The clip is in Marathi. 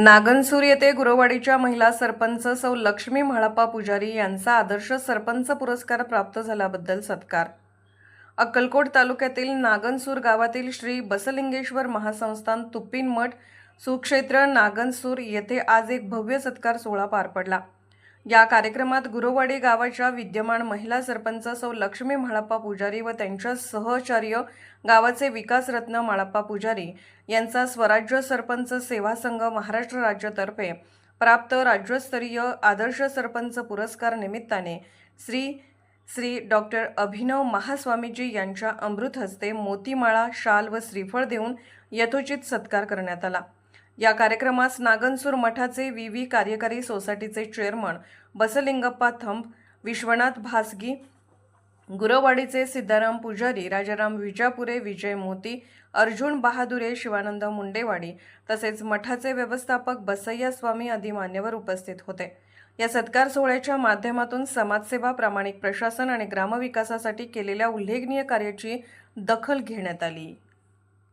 नागनसूर येथे गुरवाडीच्या महिला सरपंच सौ लक्ष्मी म्हाळप्पा पुजारी यांचा आदर्श सरपंच पुरस्कार प्राप्त झाल्याबद्दल सत्कार. अक्कलकोट तालुक्यातील नागनसूर गावातील श्री बसलिंगेश्वर महासंस्थान तुप्पीन मठ सुक्षेत्र नागनसूर येथे आज एक भव्य सत्कार सोहळा पार पडला. या कार्यक्रमात गुरुवाडी गावाच्या विद्यमान महिला सरपंच सौ लक्ष्मी म्हाळप्पा पुजारी व त्यांच्या सहचार्य गावाचे विकासरत्न माळप्पा पुजारी यांचा स्वराज्य सरपंच सेवा संघ महाराष्ट्र राज्यातर्फे प्राप्त राज्यस्तरीय आदर्श सरपंच पुरस्कार निमित्ताने श्री श्री डॉक्टर अभिनव महास्वामीजी यांच्या अमृत हस्ते मोतीमाळा शाल व श्रीफळ देऊन यथोचित सत्कार करण्यात आला. या कार्यक्रमास नागनसूर मठाचे विवी कार्यकारी सोसायटीचे चेअरमन बसलिंगप्पा थंब विश्वनाथ भासगी गुरवाडीचे सिद्धाराम पुजारी राजाराम विजापुरे विजय मोती अर्जुन बहादुरे शिवानंद मुंडेवाडी तसेच मठाचे व्यवस्थापक बसय्या स्वामी आदी मान्यवर उपस्थित होते. या सत्कार सोहळ्याच्या माध्यमातून समाजसेवा प्रामाणिक प्रशासन आणि ग्रामविकासासाठी केलेल्या उल्लेखनीय कार्याची दखल घेण्यात आली.